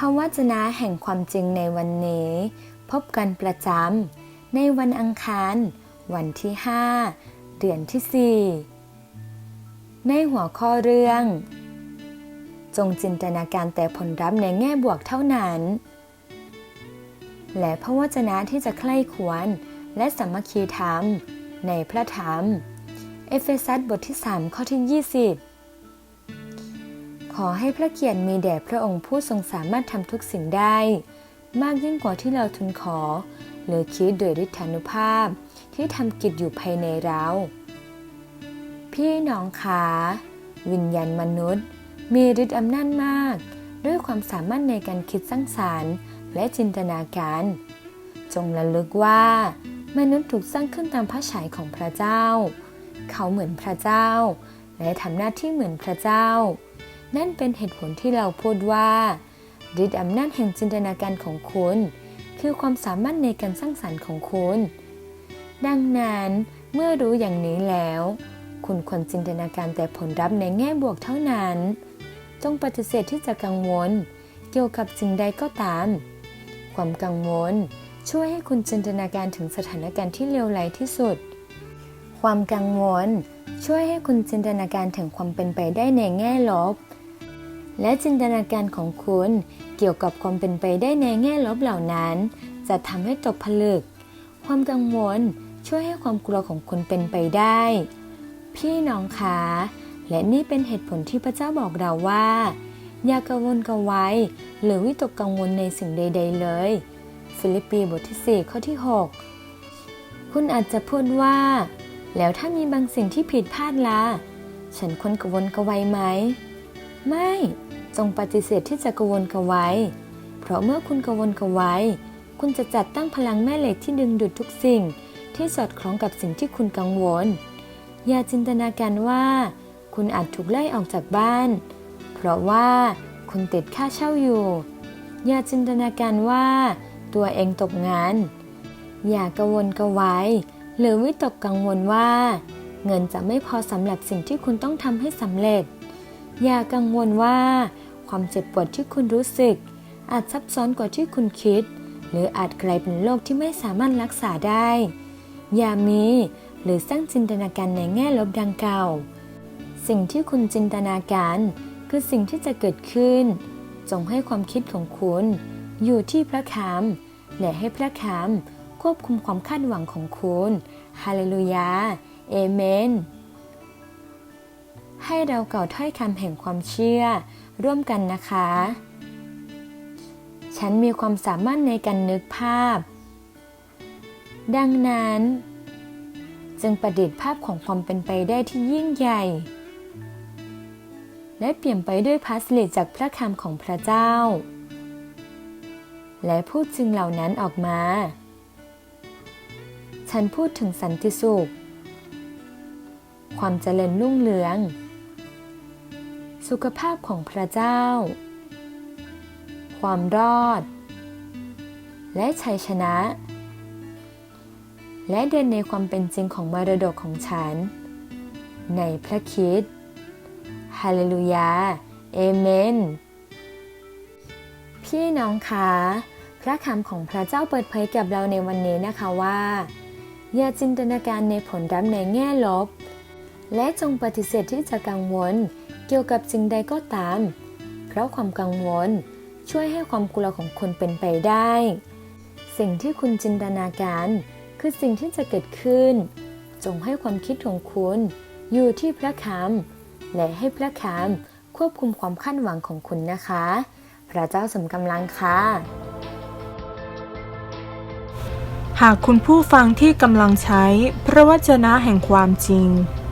พระวจนะแห่งความจริงในวันนี้ พบกันประจำในวันอังคาร วันที่ 5 เดือนที่ 4 ในหัวข้อเรื่อง จงจินตนาการแต่ผลลัพธ์ในแง่บวกเท่านั้น และพระวจนะที่จะใคร่ควรและสามัคคีธรรมในพระธรรม เอเฟซัสบทที่ 3 ข้อที่ 20 ขอให้พระเกียรติมีแด่พระองค์ผู้ทรงสามารถทำทุกสิ่งได้ มากยิ่งกว่าที่เราทูลขอ หรือคิดโดยฤทธานุภาพ ที่ทำกิจอยู่ภายในเรา พี่น้องขาวิญญาณมนุษย์ มีฤทธิ์อำนาจมาก ด้วยความสามารถในการคิดสร้างสารรค์ และจินตนาการ จงระลึกว่า มนุษย์ถูกสร้างขึ้นตามพระฉายของพระเจ้า เขาเหมือนพระเจ้า และทำหน้าที่เหมือนพระเจ้า นั่นเป็นเหตุผลที่เราพูดว่าฤทธิ์อำนาจแห่งจินตนาการของคุณ คือความสามารถในการสร้างสรรค์ของคุณ ดังนั้นเมื่อรู้อย่างนี้แล้ว คุณควรจินตนาการแต่ผลลัพธ์ในแง่บวกเท่านั้น จงปฏิเสธที่จะกังวล เกี่ยวกับสิ่งใดก็ตาม ความกังวลช่วยให้คุณจินตนาการถึงสถานการณ์ที่เลวร้ายที่สุด ความกังวลช่วยให้คุณจินตนาการถึงความเป็นไปได้ในแง่ลบ และจินตนาการของคุณเกี่ยวกับความเป็นไปได้ในแง่ลบเหล่านั้น จะทำให้ตกผลึก ความกังวลช่วยให้ความกลัวของคุณเป็นไปได้ พี่น้องคะและนี่เป็นเหตุผลที่พระเจ้าบอกเราว่า อย่ากังวลกระวายหรือวิตกกังวลในสิ่งใด ๆ เลย ฟิลิปปีบทที่ 4 ข้อที่ 6 คุณอาจจะพูดว่า แล้วถ้ามีบางสิ่งที่ผิดพลาดล่ะฉันควรกระวนกระวายไหม ไม่ จงปฏิเสธที่จะกวนกวายเพราะเมื่อคุณกวนกวายคุณจะจัดตั้งพลังแม่เหล็กที่ดึงดูดทุกสิ่ง ที่สอดคล้องกับสิ่งที่คุณกังวล อย่าจินตนาการว่า คุณอาจถูกไล่ออกจากบ้าน เพราะว่าคุณติดค่าเช่าอยู่ อย่าจินตนาการว่า ตัวเองตกงาน อย่ากระวนกวายหรือวิตกกังวลว่า เงินจะไม่พอสำหรับสิ่งที่คุณต้องทำให้สำเร็จ อย่ากังวลว่า ความเจ็บปวดที่คุณรู้สึก อาจซับซ้อนกว่าที่คุณคิด หรืออาจกลายเป็นโรคที่ไม่สามารถรักษาได้ อย่ามีหรือสร้างจินตนาการในแง่ลบดังกล่าวสิ่งที่คุณจินตนาการ คือสิ่งที่จะเกิดขึ้น จงให้ความคิดของคุณ อยู่ที่พระคำและให้พระคำควบคุมความคาดหวังของคุณ ฮาเลลูยา เอเมน ให้เราเก่าถ้อยคำแห่งความเชื่อ ร่วมกันนะคะ ฉันมีความสามารถในการนึกภาพ ดังนั้น จึงประดิษฐ์ภาพของความเป็นไปได้ที่ยิ่งใหญ่ และเปลี่ยนไปด้วยพาสลิจากพระคำของพระเจ้า และพูดสิ่งเหล่านั้นออกมา ฉันพูดถึงสันติสุขความเจริญรุ่งเรือง สุขภาพของพระเจ้า ความรอด และชัยชนะ และเดินในความเป็นจริงของมรดกของฉัน ในพระคิดฮาเลลูยา เอเมน พี่น้องคะ พระคำของพระเจ้าเปิดเผยกับเราในวันนี้นะคะว่า อย่าจินตนาการในผลลัพธ์ในแง่ลบ และจงปฏิเสธที่จะกังวล เกี่ยวกับสิ่งใดก็ตาม เพราะความกังวลช่วยให้ความกลัวของคุณเป็นไปได้ สิ่งที่คุณจินตนาการคือสิ่งที่จะเกิดขึ้น จงให้ความคิดของคุณอยู่ที่พระคำและให้พระคำควบคุมความคาดหวังของคุณนะคะ พระเจ้าสมกำลังค่ะหากคุณผู้ฟังที่กำลังใช้พระวจนะแห่งความจริง